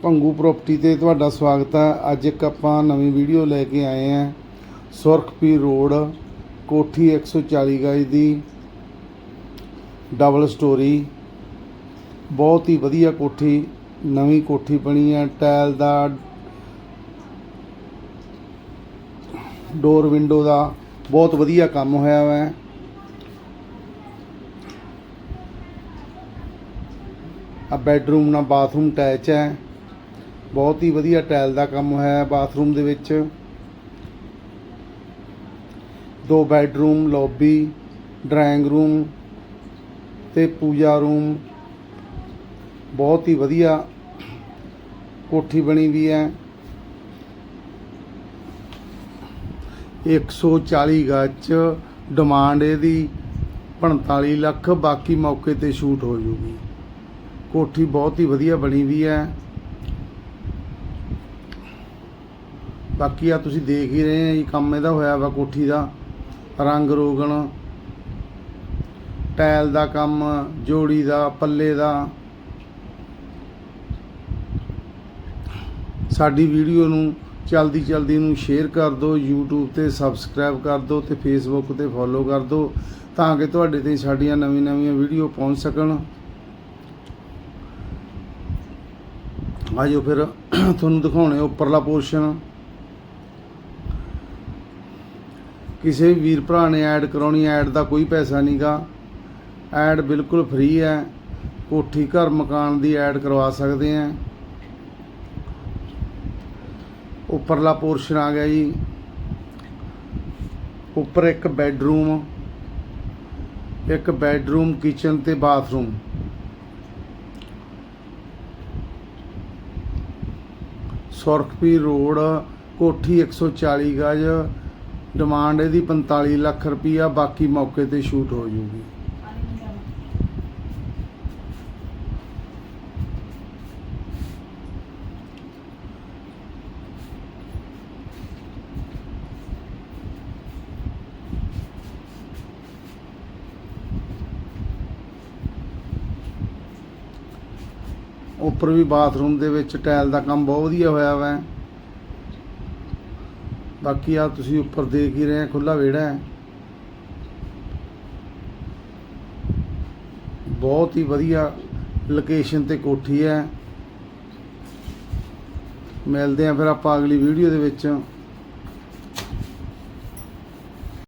Bhangu property ਤੇ ਤੁਹਾਡਾ ਸਵਾਗਤ ਹੈ ਅੱਜ ਇੱਕ ਆਪਾਂ ਨਵੀਂ ਵੀਡੀਓ ਲੈ ਕੇ ਆਏ ਹਾਂ ਸੁਰਖਪੀ ਰੋਡ, ਕੋਠੀ 140 ਗਜ ਦੀ ਡਬਲ ਸਟੋਰੀ ਬਹੁਤ ਹੀ ਵਧੀਆ ਕੋਠੀ, ਨਵੀਂ ਕੋਠੀ ਬਣੀ ਹੈ ਟਾਇਲ ਦਾ ਡੋਰ ਵਿੰਡੋ ਦਾ ਬਹੁਤ ਵਧੀਆ ਕੰਮ ਹੋਇਆ ਹੈ ਆ ਬੈੱਡਰੂਮ ਨਾਲ ਬਾਥਰੂਮ ਅਟੈਚ ਹੈ ਬਹੁਤ ਹੀ ਵਧੀਆ ਟਾਇਲ ਦਾ ਕੰਮ ਹੋਇਆ ਬਾਥਰੂਮ ਦੇ ਵਿੱਚ। ਦੋ ਬੈੱਡਰੂਮ, ਲੌਬੀ, ਡਰਾਇੰਗ ਰੂਮ ਤੇ ਪੂਜਾ ਰੂਮ। ਬਹੁਤ ਹੀ ਵਧੀਆ ਕੋਠੀ ਬਣੀ ਵੀ ਹੈ। 140 ਗਜ ਡਿਮਾਂਡ ਇਹਦੀ 45 ਲੱਖ, ਬਾਕੀ ਮੌਕੇ ਤੇ ਸ਼ੂਟ ਹੋ ਜੂਗੀ। ਕੋਠੀ ਬਹੁਤ ਹੀ ਵਧੀਆ ਬਣੀ ਵੀ ਹੈ। ਬਾਕੀ ਆ ਤੁਸੀਂ ਦੇਖ ਹੀ ਰਹੇ ਆ ਜੀ, ਕੰਮ ਇਹਦਾ ਹੋਇਆ ਵਾ ਕੋਠੀ ਦਾ, ਰੰਗ ਰੋਗਣ, ਟਾਇਲ ਦਾ ਕੰਮ, ਜੋੜੀ ਦਾ, ਪੱਲੇ ਦਾ। ਸਾਡੀ ਵੀਡੀਓ ਨੂੰ ਚਲਦੀ ਚਲਦੀ ਨੂੰ ਸ਼ੇਅਰ ਕਰ ਦਿਓ, YouTube ਤੇ ਸਬਸਕ੍ਰਾਈਬ ਕਰ ਦਿਓ ਤੇ Facebook ਤੇ ਫੋਲੋ ਕਰ ਦਿਓ ਤਾਂ ਕਿ ਤੁਹਾਡੇ ਤੇ ਸਾਡੀਆਂ ਨਵੀਆਂ ਨਵੀਆਂ ਵੀਡੀਓ ਪਹੁੰਚ ਸਕਣ। ਆਜੋ ਫਿਰ, ਤੁਹਾਨੂੰ ਦਿਖਾਉਣੇ ਉੱਪਰਲਾ ਪੋਰਸ਼ਨ। ਕਿਸੇ ਵੀ ਵੀਰ ਭਰਾ ਨੇ ਐਡ ਕਰਾਉਣੀ, ਐਡ ਦਾ ਕੋਈ ਪੈਸਾ ਨਹੀਂਗਾ। ਐਡ ਬਿਲਕੁਲ ਫ੍ਰੀ ਹੈ। ਕੋਠੀ, ਘਰ, ਮਕਾਨ ਦੀ ਐਡ ਕਰਵਾ ਸਕਦੇ ਆ ਉੱਪਰਲਾ ਪੋਰਸ਼ਨ ਆ ਗਿਆ ਜੀ। ਉੱਪਰ ਇੱਕ ਬੈੱਡਰੂਮ ਇੱਕ ਬੈੱਡਰੂਮ, ਕਿਚਨ ਤੇ ਬਾਥਰੂਮ। ਸੁਰਖਪੀ ਰੋਡ, ਕੋਠੀ 140 ਗਜ ਡਿਮਾਂਡ ਇਹਦੀ 45 ਲੱਖ ਰੁਪਈਆ, ਬਾਕੀ ਮੌਕੇ ਤੇ ਸ਼ੂਟ ਹੋ ਜੂਗੀ। ਉੱਪਰ ਵੀ ਬਾਥਰੂਮ ਦੇ ਵਿੱਚ ਟਾਇਲ ਦਾ ਕੰਮ ਬਹੁਤ ਵਧੀਆ ਹੋਇਆ ਵਾ। ਬਾਕੀ ਆ ਤੁਸੀਂ ਉੱਪਰ ਦੇਖ ਹੀ ਰਹੇ ਖੁੱਲਾ ਵਿਹੜਾ ਹੈ। ਬਹੁਤ ਹੀ ਵਧੀਆ ਲੋਕੇਸ਼ਨ ਤੇ ਕੋਠੀ ਹੈ। ਮਿਲਦੇ ਆ ਫਿਰ ਆਪਾਂ ਅਗਲੀ ਵੀਡੀਓ ਦੇ ਵਿੱਚ।